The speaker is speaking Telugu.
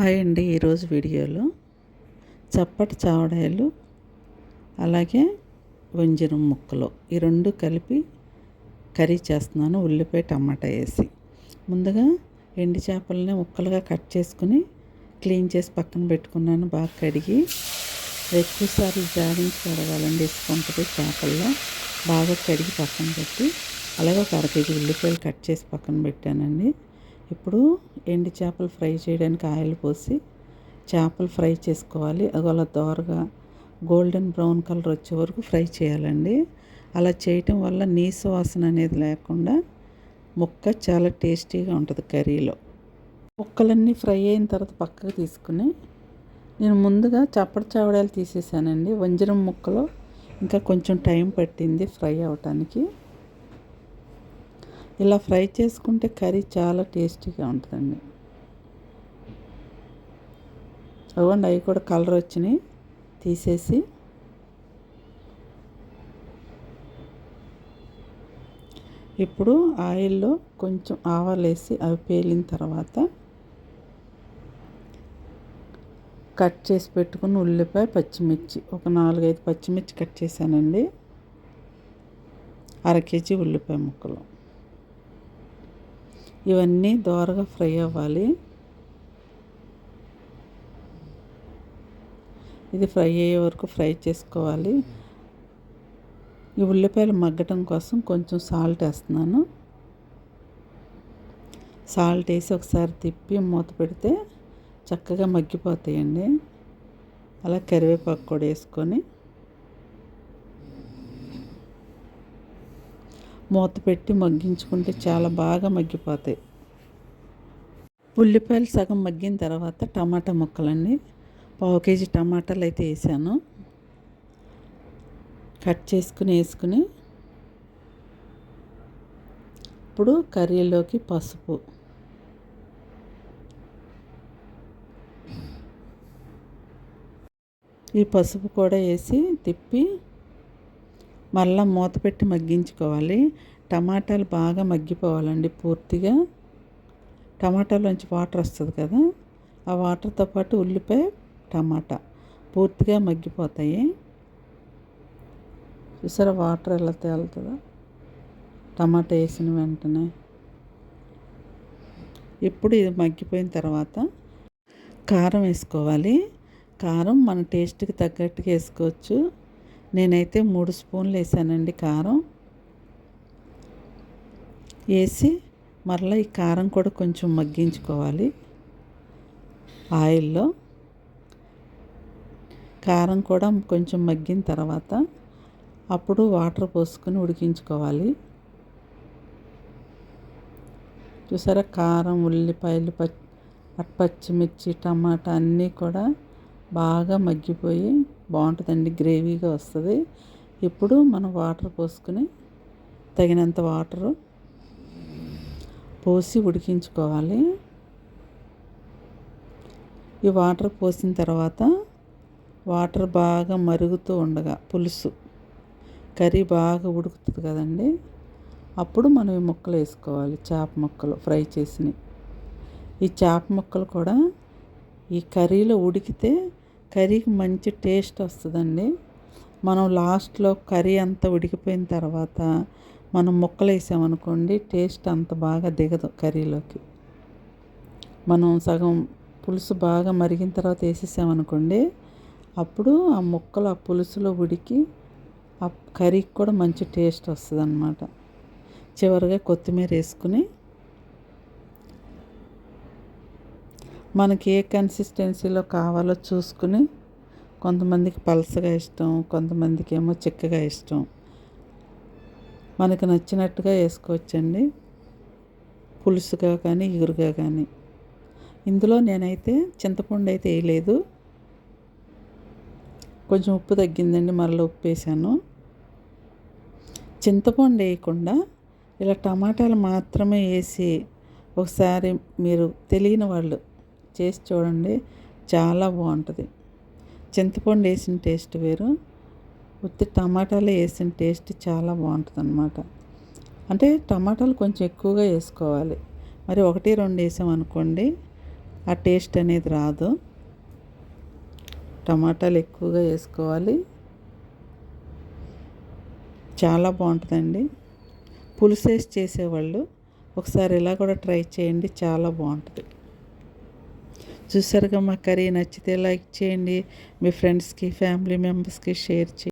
హాయ్ అండి ఈరోజు వీడియోలో చప్పటి చావడాయలు అలాగే వంజరం ముక్కలు. ఈ రెండు కలిపి కర్రీ చేస్తున్నాను ఉల్లిపాయ టమాటా వేసి. ముందుగా ఎండి చేపలని ముక్కలుగా కట్ చేసుకుని క్లీన్ చేసి పక్కన పెట్టుకున్నాను బాగా కడిగి. ఎక్కువసార్లు జాడించి కడగాలండి ఇసుకుంటుంది చేపల్లో. బాగా కడిగి పక్కన పెట్టి అలాగే ఒక అర కేజీ ఉల్లిపాయలు కట్ చేసి పక్కన పెట్టానండి. ఇప్పుడు ఎండి చేపలు ఫ్రై చేయడానికి ఆయిల్ పోసి చేపలు ఫ్రై చేసుకోవాలి. అది అలా దోరగా గోల్డెన్ బ్రౌన్ కలర్ వచ్చే వరకు ఫ్రై చేయాలండి. అలా చేయటం వల్ల నీసు వాసన అనేది లేకుండా ముక్క చాలా టేస్టీగా ఉంటుంది కర్రీలో. ముక్కలన్నీ ఫ్రై అయిన తర్వాత పక్కకు తీసుకుని నేను ముందుగా చప్పటి చావడాలు తీసేసానండి. వంజరం ముక్కలో ఇంకా కొంచెం టైం పట్టింది ఫ్రై అవటానికి. ఇలా ఫ్రై చేసుకుంటే కర్రీ చాలా టేస్టీగా ఉంటుందండి. అవ్వండి అవి కూడా కలర్ వచ్చినాయి. తీసేసి ఇప్పుడు ఆయిల్లో కొంచెం ఆవాలు వేసి అవి పేలిన తర్వాత కట్ చేసి పెట్టుకున్న ఉల్లిపాయ పచ్చిమిర్చి. ఒక నాలుగైదు పచ్చిమిర్చి కట్ చేశానండి. అర కేజీ ఉల్లిపాయ ముక్కలు. ఇవన్నీ దోరగా ఫ్రై అవ్వాలి. ఇది ఫ్రై అయ్యే వరకు ఫ్రై చేసుకోవాలి. ఈ ఉల్లిపాయలు మగ్గటం కోసం కొంచెం సాల్ట్ వేస్తున్నాను. సాల్ట్ వేసి ఒకసారి తిప్పి మూత పెడితే చక్కగా మగ్గిపోతాయండి. అలా కరివేపాకు కూడా వేసుకొని మూత పెట్టి మగ్గించుకుంటే చాలా బాగా మగ్గిపోతాయి. ఉల్లిపాయలు సగం మగ్గిన తర్వాత టమాటా ముక్కలండి పావు కేజీ టమాటాలు అయితే వేసాను. కట్ చేసుకుని వేసుకుని ఇప్పుడు కర్రీలోకి పసుపు. ఈ పసుపు కూడా వేసి తిప్పి మళ్ళీ మూత పెట్టి మగ్గించుకోవాలి. టమాటాలు బాగా మగ్గిపోవాలండి పూర్తిగా. టమాటాలోంచి వాటర్ వస్తుంది కదా ఆ వాటర్తో పాటు ఉల్లిపాయ టమాటా పూర్తిగా మగ్గిపోతాయి. చూసారా వాటర్ ఎలా తేలుతుందో? టమాటా వేసిన వెంటనే. ఇప్పుడు ఇది మగ్గిపోయిన తర్వాత కారం వేసుకోవాలి. కారం మన టేస్ట్కి తగ్గట్టుగా వేసుకోవచ్చు. నేనైతే మూడు స్పూన్లు వేసానండి కారం. వేసి మరలా ఈ కారం కూడా కొంచెం మగ్గించుకోవాలి ఆయిల్లో. కారం కూడా కొంచెం మగ్గిన తర్వాత అప్పుడు వాటర్ పోసుకొని ఉడికించుకోవాలి. చూసారా కారం ఉల్లిపాయలు పచ్చి పచ్చిమిర్చి టమాటా అన్నీ కూడా బాగా మగ్గిపోయి బాగుంటుందండి గ్రేవీగా వస్తుంది. ఇప్పుడు మనం వాటర్ పోసుకుని తగినంత వాటరు పోసి ఉడికించుకోవాలి. ఈ వాటర్ పోసిన తర్వాత వాటర్ బాగా మరుగుతూ ఉండగా పులుసు కర్రీ బాగా ఉడుకుతుంది కదండి. అప్పుడు మనం ఈ ముక్కలు వేసుకోవాలి చేప ముక్కలు ఫ్రై చేసినవి. ఈ చేప ముక్కలు కూడా ఈ కర్రీలో ఉడికితే కర్రీకి మంచి టేస్ట్ వస్తుందండి. మనం లాస్ట్లో కర్రీ అంతా ఉడికిపోయిన తర్వాత మనం ముక్కలు వేసామనుకోండి టేస్ట్ అంత బాగా దిగదు కర్రీలోకి. మనం సగం పులుసు బాగా మరిగిన తర్వాత వేసేసామనుకోండి అప్పుడు ఆ ముక్కలు ఆ పులుసులో ఉడికి ఆ కర్రీకి కూడా మంచి టేస్ట్ వస్తుంది అన్నమాట చివరిగా కొత్తిమీర వేసుకుని మనకి ఏ కన్సిస్టెన్సీలో కావాలో చూసుకుని కొంతమందికి పలసగా ఇష్టం కొంతమందికి ఏమో చిక్కగా ఇష్టం. మనకు నచ్చినట్టుగా వేసుకోవచ్చండి. పులుసుగా కానీ ఇగురుగా కానీ. ఇందులో నేనైతే చింతపండు అయితే వేయలేదు. కొంచెం ఉప్పు తగ్గిందండి మరలా ఉప్పు వేసాను. చింతపండు వేయకుండా ఇలా టమాటాలు మాత్రమే వేసి ఒకసారి మీరు తెలియని వాళ్ళు చేసి చూడండి. చాలా బాగుంటుంది. చింతపండు వేసిన టేస్ట్ వేరు. ఉత్తి టమాటాలు వేసిన టేస్ట్ చాలా బాగుంటుంది అనమాట అంటే టమాటాలు కొంచెం ఎక్కువగా వేసుకోవాలి. మరి ఒకటి రెండు వేసామనుకోండి ఆ టేస్ట్ అనేది రాదు. టమాటాలు ఎక్కువగా వేసుకోవాలి. చాలా బాగుంటుందండి. పులుసేసి చేసేవాళ్ళు ఒకసారి ఇలా కూడా ట్రై చేయండి. చాలా బాగుంటుంది. చూసారుగా మా కర్రీ నచ్చితే లైక్ చేయండి. మీ ఫ్రెండ్స్కి ఫ్యామిలీ మెంబర్స్కి షేర్ చేయండి.